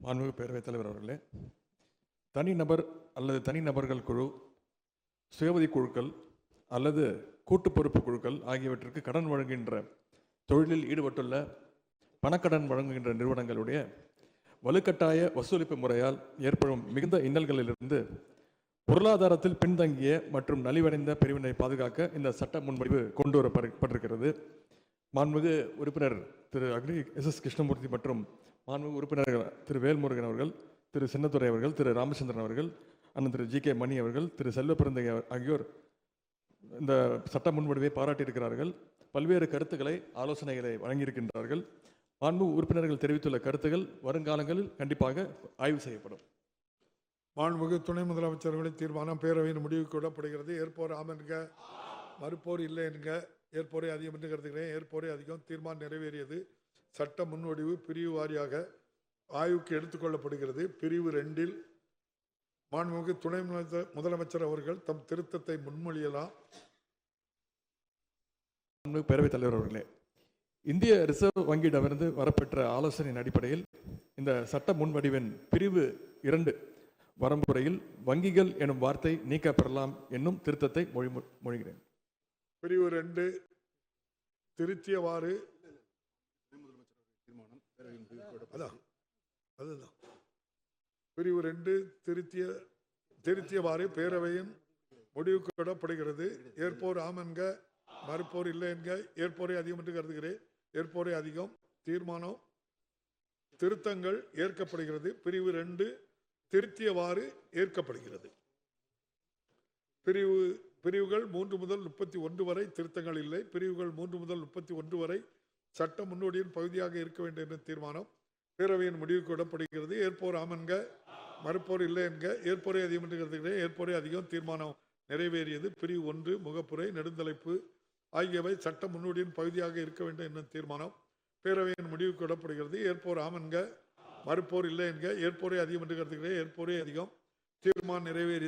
மாண்புமிகு பேரவைத் தலைவர் அவர்களே தனிநபர் அல்லது தனிநபர்கள் குழு சுயவதி குழுக்கள் அல்லது கூட்டு பொறுப்பு குழுக்கள் ஆகியவற்றிற்கு கடன் வழங்குகின்ற தொழிலில் ஈடுபட்டுள்ள பணக்கடன் வழங்குகின்ற நிறுவனங்களுடைய வலுக்கட்டாய வசூலிப்பு முறையால் ஏற்படும் மிகுந்த இன்னல்களிலிருந்து பொருளாதாரத்தில் பின்தங்கிய மற்றும் நலிவடைந்த பிரிவினை பாதுகாக்க இந்த சட்ட முன்வடிவு கொண்டு வரப்பட்டிருக்கிறது மாண்புமிகு உறுப்பினர் திரு அக்னி எஸ் எஸ் கிருஷ்ணமூர்த்தி மற்றும் மாண்பு உறுப்பினர்கள் திரு வேல்முருகன் அவர்கள் திரு சின்னத்துறை அவர்கள் திரு ராமச்சந்திரன் அவர்கள் அண்ணன் திரு ஜி கே மணி அவர்கள் திரு செல்வப்பிறந்தை ஆகியோர் இந்த சட்ட முன்வடிவை பாராட்டியிருக்கிறார்கள் பல்வேறு கருத்துக்களை ஆலோசனைகளை வழங்கியிருக்கின்றார்கள். மாண்பு உறுப்பினர்கள் தெரிவித்துள்ள கருத்துக்கள் வருங்காலங்களில் கண்டிப்பாக ஆய்வு செய்யப்படும். மாண்புமிகு துணை முதலமைச்சர்களின் தீர்மானம் பேரவையின் முடிவுக்கு விடப்படுகிறது. ஏற்போர் ஆமென்க மறுப்போர் இல்லை என்க ஏற்போரை அதிகம் என்று கருதுகிறேன். ஏற்போரை அதிகம் தீர்மானம் நிறைவேறியது. சட்ட முன்வடிவு பிரிவு வாரியாக ஆய்வுக்கு எடுத்துக்கொள்ளப்படுகிறது பிரிவு ரெண்டில் மாண்புமிகு துணை முதலமைச்சர் அவர்கள் தம் திருத்தத்தை முன்மொழியலாம். பேரவைத் தலைவர் அவர்களே இந்திய ரிசர்வ் வங்கியிடமிருந்து வரப்பெற்ற ஆலோசனையின் அடிப்படையில் இந்த சட்ட முன்வடிவின் பிரிவு இரண்டு வரம்புறையில் வங்கிகள் எனும் வார்த்தை நீக்கப்பெறலாம் என்னும் திருத்தத்தை மொழி மொழிகிறேன். பிரிவு ரெண்டு திருத்தியவாறு அதான் அதுதான். பிரிவு ரெண்டு திருத்திய திருத்தியவாறு பேரவையின் முடிவுக்கு விடப்படுகிறது. ஏற்போர் ஆம் என்க மறுப்போர் இல்லை என்க ஏற்போரை அதிகம் என்று கருதுகிறேன். ஏற்போரை அதிகம் தீர்மானம் திருத்தங்கள் ஏற்கப்படுகிறது. பிரிவு ரெண்டு திருத்தியவாறு ஏற்கப்படுகிறது. பிரிவு பிரிவுகள் மூன்று முதல் முப்பத்தி ஒன்று வரை திருத்தங்கள் இல்லை. பிரிவுகள் மூன்று முதல் முப்பத்தி ஒன்று வரை சட்ட முன்னோடியின் பகுதியாக இருக்க வேண்டும் என்ற தீர்மானம் பேரவையின் முடிவுக்கு விடப்படுகிறது. ஏற்போர் ஆமன்க மறுப்போர் இல்லை என்க ஏற்போரை அதிகம் என்று கருதுகிறேன். ஏற்போரை அதிகம் தீர்மானம் நிறைவேறியது. பிரிவு ஒன்று முகப்புரை நெடுந்தலைப்பு ஆகியவை சட்ட முன்னோடியின் பகுதியாக இருக்க வேண்டும் என்ற தீர்மானம் பேரவையின் முடிவுக்கு விடப்படுகிறது. ஏற்போர் ஆமன்க மறுப்போர் இல்லை என்க ஏற்போரை அதிகம் என்று கருதுகிறேன். ஏற்போரை அதிகம் தீர்மானம் நிறைவேறியது